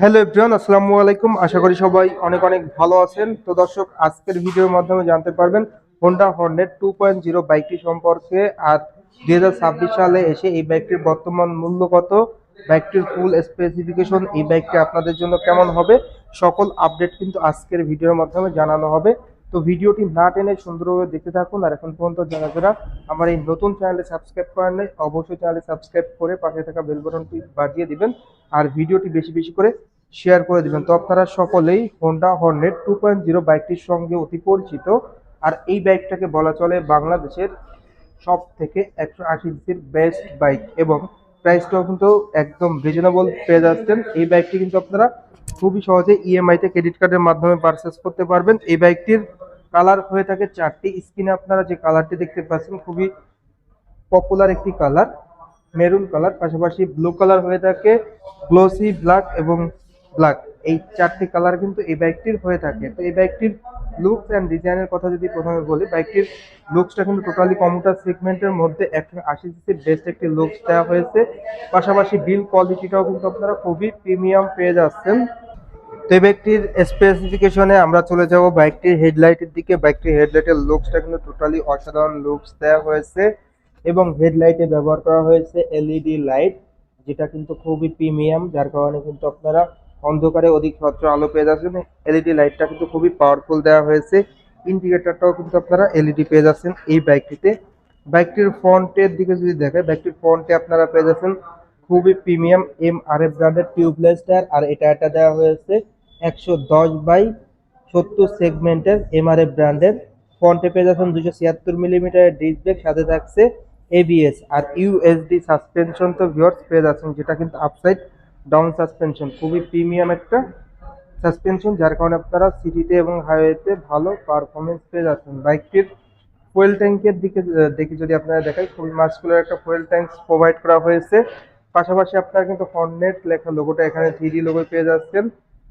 Hello everyone, আসসালামু আলাইকুম। আশা করি সবাই অনেক অনেক ভালো আছেন। তো দর্শক, আজকের ভিডিওর মাধ্যমে জানতে পারবেন Honda Hornet two point zero বাইকটি সম্পর্কে আর দুই হাজার ছাব্বিশ সালে এসে এই বাইকটির বর্তমান মূল্য কত, বাইকটির ফুল স্পেসিফিকেশন এই বাইকটি আপনাদের জন্য কেমন হবে, সকল আপডেট কিন্তু আজকের ভিডিওর মাধ্যমে জানানো হবে। তো ভিডিওটি না টেনে সুন্দরভাবে দেখতে থাকুন, আর এখন পর্যন্ত যারা যারা আমার এই নতুন চ্যানেলে সাবস্ক্রাইব করেন নাই, অবশ্যই চ্যানেলে সাবস্ক্রাইব করে পাশে থাকা বেল বাটনটি বাজিয়ে দিবেন, আর ভিডিওটি বেশি বেশি করে শেয়ার করে দিবেন। তো আপনারা সকলেই Honda Hornet two point zero বাইকটির সঙ্গে অতি পরিচিত। আর এই বাইকটাকে বলা চলে বাংলাদেশের সব থেকে একশো আশি সিসির বেস্ট বাইক এবং প্রাইসটাও কিন্তু একদম রিজনেবল পেয়ে যাচ্ছেন। এই বাইকটি কিন্তু আপনারা খুবই সহজে ইএমআইতে ক্রেডিট কার্ডের মাধ্যমে পারচেস করতে পারবেন। এই বাইকটির কালার হয়ে থাকে চারটি। স্ক্রিনে আপনারা যে কালারটি দেখতে পাচ্ছেন, খুবই পপুলার একটি কালার মেরুন কালার পাশাপাশি ব্লু কালার হয়ে থাকে গ্লোসি ব্ল্যাক এবং ব্ল্যাক এই চারটি কালার কিন্তু এই বাইকটির হয়ে থাকে। তো এই বাইকটির লুকস অ্যান্ড ডিজাইনের কথা যদি প্রথমে বলি বাইকটির লুকসটা কিন্তু টোটালি কম্পিউটার সেগমেন্টের মধ্যে একশো আশি সিসির বেস্ট একটি লুকস দেওয়া হয়েছে। পাশাপাশি বিল কোয়ালিটিটাও কিন্তু আপনারা খুবই প্রিমিয়াম পেয়ে যাচ্ছেন। তো এই বাইকটির স্পেসিফিকেশনে আমরা চলে যাব বাইকটির হেডলাইটের দিকে। বাইকটির হেডলাইটের লুকসটা কিন্তু টোটালি অসাধারণ লুকস দেওয়া হয়েছে এবং হেডলাইটে ব্যবহার করা হয়েছে এলইডি লাইট যেটা কিন্তু খুবই প্রিমিয়াম যার কারণে কিন্তু আপনারা অন্ধকারে অধিক স্বচ্ছ আলো পেয়ে যাচ্ছেন এলইডি লাইটটা কিন্তু খুবই পাওয়ারফুল দেওয়া হয়েছে। ইন্ডিকেটরটাও কিন্তু আপনারা এলইডি পেয়ে যাচ্ছেন এই বাইকটিতে বাইকটির ফ্রন্টের দিকে যদি দেখেন বাইকটির ফ্রন্টে আপনারা পেয়ে যাচ্ছেন খুবই প্রিমিয়াম এম আর এফ ব্র্যান্ডের টিউবলেস টায়ার আর এটা এটা দেওয়া হয়েছে একশো দশ বাই সত্তর সেগমেন্টের এম আর এফ ব্র্যান্ডের ফ্রন্টে পেয়ে যাচ্ছেন দুশো ছিয়াত্তর মিলিমিটারের ডিস্ক সাথে থাকছে এবিএস আর ইউএসডি সাসপেনশন তো ভিওর্স পেয়ে যাচ্ছেন, যেটা কিন্তু আপসাইড ডাউন সাসপেনশন খুবই প্রিমিয়াম একটা সাসপেনশন যার কারণে আপনারা সিটিতে এবং হাইওয়েতে ভালো পারফরমেন্স পেয়ে যাচ্ছেন। বাইকটির ফুয়েল ট্যাঙ্কের দিকে দেখি যদি আপনারা দেখাই খুবই মাস্কুলার একটা ফুয়েল ট্যাঙ্ক প্রোভাইড করা হয়েছে। পাশাপাশি আপনারা কিন্তু হর্নেট লেখা লোগোটা এখানে থ্রি লোগো পেয়ে যাচ্ছেন।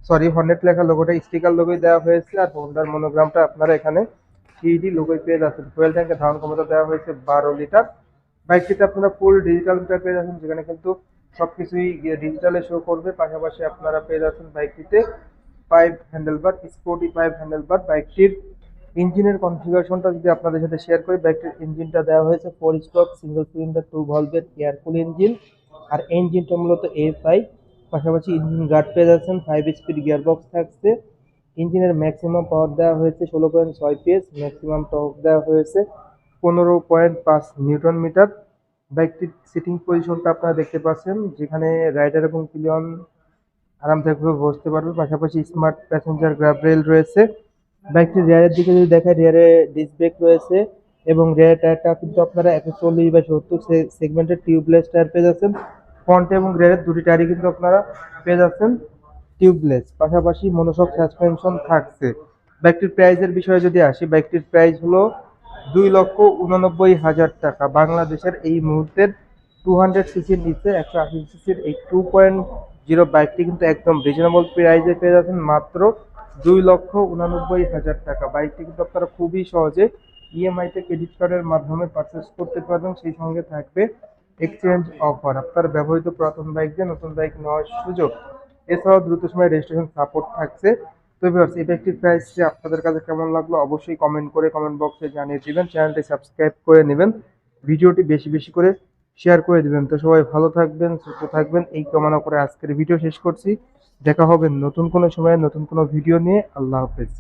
সরি হর্নেট লেখা লোগোটা স্টিকার লোগোই দেওয়া হয়েছে আর হোন্ডার মনোগ্রামটা আপনারা এখানে থ্রি লোগোই পেয়ে যাচ্ছেন। ফুয়েল ট্যাঙ্কের ধারণ ক্ষমতা দেওয়া হয়েছে বারো লিটার। বাইকটিতে আপনারা ফুল ডিজিটাল মিটার পেয়ে যাচ্ছেন, যেখানে কিন্তু সবকিছুই ডিজিটালে শো করবে। পাশাপাশি আপনারা পেয়ে যাচ্ছেন বাইকটিতে pipe handlebar sporty pipe handlebar বাইকটির ইঞ্জিনের কনফিগারেশনটা যদি আপনাদের সাথে শেয়ার করি, বাইকটির ইঞ্জিনটা দেওয়া হয়েছে four stroke single cylinder two ভলভের air cool engine আর ইঞ্জিনটা মূলত এফআই পাশাপাশি ইঞ্জিন গার্ড পেয়ে যাচ্ছেন ফাইভ স্পিড গিয়ারবক্স থাকছে। ইঞ্জিনের ম্যাক্সিমাম পাওয়ার দেওয়া হয়েছে ষোলো পয়েন্ট ছয় পিএস ম্যাক্সিমাম টর্ক দেওয়া হয়েছে পনেরো পয়েন্ট পাঁচ নিউটন মিটার বাইকটির সিটিং পজিশনটা আপনারা দেখতে পাচ্ছেন, যেখানে রাইডার এবং পিলিয়ন আরামদায়কভাবে বসতে পারবে। পাশাপাশি স্মার্ট প্যাসেঞ্জার গ্রাব রেল রয়েছে। বাইকটির রেয়ারের দিকে যদি দেখা রেয়ারে ডিস্ক ব্রেক রয়েছে এবং রেয়ার টায়ারটা কিন্তু আপনারা একশো চল্লিশ বা সত্তর সেগমেন্টের টিউবলেস টায়ার পেয়ে যাচ্ছেন। ফ্রন্ট এবং রেয়ারের দুটি টায়ারই কিন্তু আপনারা পেয়ে যাচ্ছেন টিউবলেস পাশাপাশি মনোসক সাসপেনশন থাকছে। বাইকটির প্রাইসের বিষয়ে যদি আসি বাইকটির প্রাইস হলো দুই লক্ষ উননব্বই হাজার টাকা। বাংলাদেশের এই মুহূর্তের টু হান্ড্রেড সিসির নিচে, একশো আশি সিসির এই টু পয়েন্ট জিরো বাইকটি কিন্তু একদম রিজনেবল প্রাইসে পেয়ে যাচ্ছেন মাত্র দুই লক্ষ উনানব্বই হাজার টাকা। বাইকটি কিন্তু আপনারা খুবই সহজে ইএমআইতে ক্রেডিট কার্ডের মাধ্যমে পারচেস করতে পারবেন। সেই সঙ্গে থাকবে এক্সচেঞ্জ অফার আপনার ব্যবহৃত পুরাতন বাইক দিয়ে নতুন বাইক নেওয়ার সুযোগ। এছাড়াও দ্রুত সময় রেজিস্ট্রেশন সাপোর্ট থাকছে। তো ভিউয়ার্স এই ব্যাগটির প্রাইসটি আপনাদের কাছে কেমন লাগল অবশ্যই কমেন্ট করে কমেন্ট বক্সে জানিয়ে দিবেন চ্যানেলটি সাবস্ক্রাইব করে নেবেন, ভিডিওটি বেশি বেশি করে শেয়ার করে দিবেন। তো সবাই ভালো থাকবেন, সুস্থ থাকবেন, এই কামনা করে আজকের ভিডিও শেষ করছি। দেখা হবে নতুন কোনো সময়ে নতুন কোনো ভিডিও নিয়ে। আল্লাহ হাফেজ।